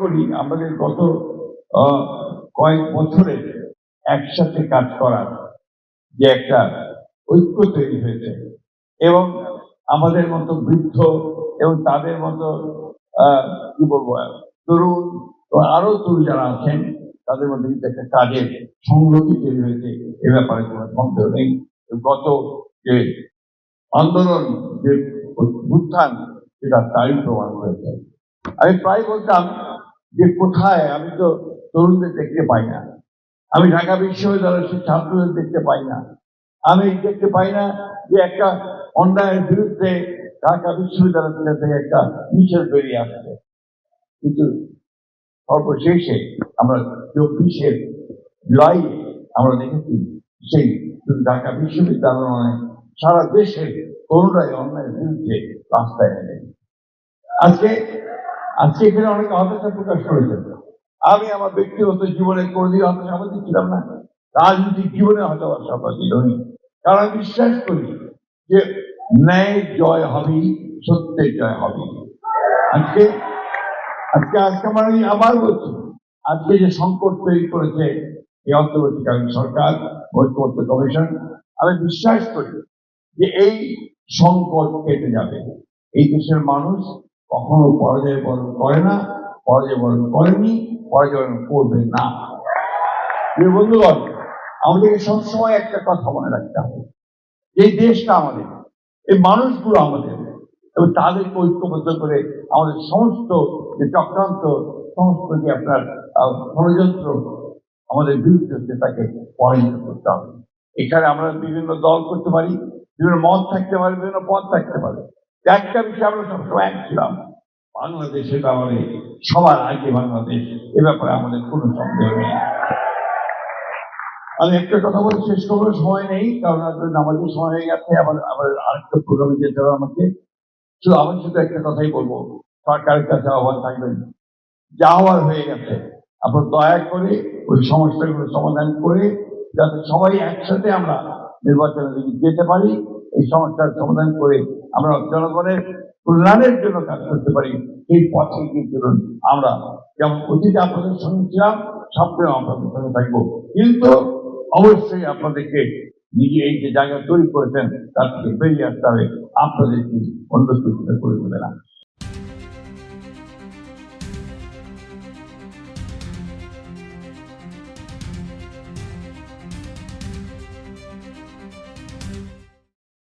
করি, আমাদের গত কয়েক বছরে একসাথে কাজ করার যে একটা ঐক্য তৈরি হয়েছে এবং আমাদের মতো বৃদ্ধ এবং তাদের মতো কি বলব, তরুণ আরও তরুণ যারা আছেন, তাদের মধ্যে কিন্তু একটা কাজের সংগতি তৈরি হয়েছে। এ ব্যাপারে কোনো সন্দেহ নেই। গত যে আন্দোলন, যে উত্থান, সেটা তারই প্রমাণ হয়েছে। আমি প্রায় বলতাম যে কোথায় আমি তো তরুণদের দেখতে পাই না। আমি ঢাকা বিশ্ববিদ্যালয়ের সেই ছাত্রদের দেখতে পাই না। আমি দেখতে পাই না যে একটা অন্যায়ের বিরুদ্ধে ঢাকা বিশ্ববিদ্যালয় থেকে একটা মিছিল বেরিয়ে আসছে। কিন্তু সর্বশেষে আমরা চব্বিশের জুলাই আমরা দেখেছি সেই ঢাকা বিশ্ববিদ্যালয় নয় সারা দেশে তরুণরাই অন্যায়ের বিরুদ্ধে রাস্তায় নেমে। আজকে আজকে এখানে অনেক হতাশা প্রকাশ করেছেন। আমি আমার ব্যক্তিগত জীবনে কোনোদিন হতাশাবাদী ছিলাম না। রাজনৈতিক জীবনে হতাশাবাদী নই কারণ আমি বিশ্বাস করি যে ন্যায় জয় হবেই সত্যের জয় হবে আজকে আজকে আজকে আমরা এই আবার বলছি, আজকে যে সংকট তৈরি করেছে এই অন্তর্বর্তীকালীন সরকার, ঐক্যবদ্ধ কমিশন, আমি বিশ্বাস করি যে এই সংকট কেটে যাবে। এই দেশের মানুষ কখনো পরাজয় বরণ করে না, পরাজয় বরণ করেনি, পরাজয় বরণ করবে না। বন্ধুগণ, আমাদেরকে সবসময় একটা কথা মনে রাখতে হবে। এই দেশটা আমাদের, এই মানুষগুলো আমাদের, এবং তাদেরকে ঐক্যবদ্ধ করে আমাদের সমস্ত যে চক্রান্ত, সমস্ত যে আপনার ষড়যন্ত্র, আমাদের বিরুদ্ধে হচ্ছে তাকে পরাজিত করতে হবে। এখানে আমরা বিভিন্ন দল করতে পারি, বিভিন্ন মত থাকতে পারে, বিভিন্ন পথ থাকতে পারে। একটা বিষয়ে আমরা সবসময় এক ছিলাম। বাংলাদেশের ব্যাপারে সবার আগে বাংলাদেশ, এ ব্যাপারে আমাদের কোনো সন্দেহ নেই। আমি একটা কথা বলে শেষ করব, সময় নেই, কারণ আসলে নামাজের সময় হয়ে গেছে, আবার আবার আরেকটা প্রোগ্রামে যেতে হবে আমাকে। শুধু আমি শুধু একটা কথাই বলব, সরকারের কাছে আহ্বান থাকবেন, যা হওয়ার হয়ে গেছে, আপনার দয়া করে ওই সমস্যাগুলো সমাধান করে, যাতে সবাই একসাথে আমরা নির্বাচনের দিকে যেতে পারি, এই সমস্যার সমাধান করে আমরা জনগণের কল্যাণের জন্য কাজ করতে পারি, এই পথে চলুন আমরা। যেমন অতীতে আপনাদের সঙ্গে ছিলাম সবসময় আপনাদের সঙ্গে থাকব। কিন্তু অবশ্যই আপনাদেরকে নিজে এই যে জায়গা তৈরি করেছেন, তার থেকে বেরিয়ে আসতে হবে। আপনাদেরকে অন্য করে দেবে না